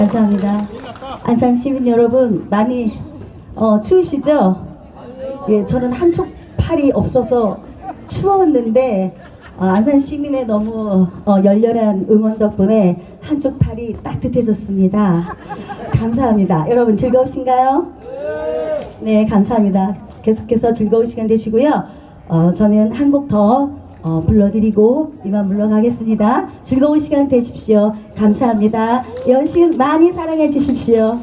감사합니다. 안산 시민 여러분 많이 어, 추우시죠? 예, 저는 한쪽 팔이 없어서 추웠는데 어, 안산 시민의 너무 어, 열렬한 응원 덕분에 한쪽 팔이 따뜻해졌습니다. 감사합니다. 여러분 즐거우신가요? 네, 감사합니다. 계속해서 즐거운 시간 되시고요. 어, 저는 한 곡 더 어, 불러드리고 이만 물러가겠습니다. 즐거운 시간 되십시오. 감사합니다. 연신 많이 사랑해 주십시오.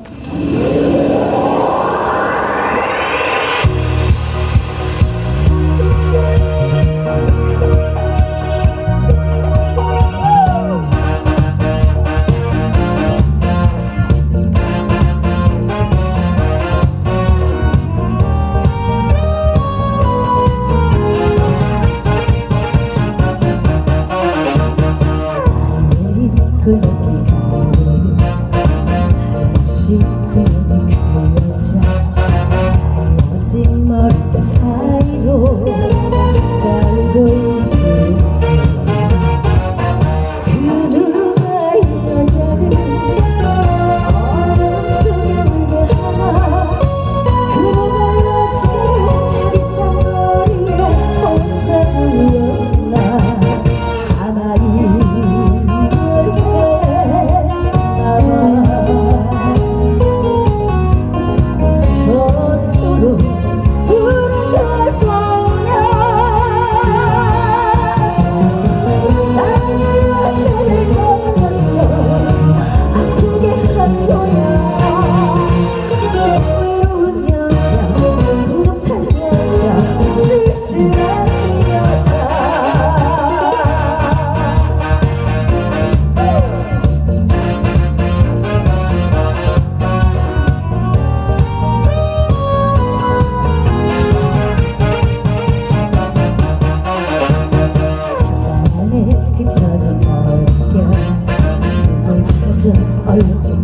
I'll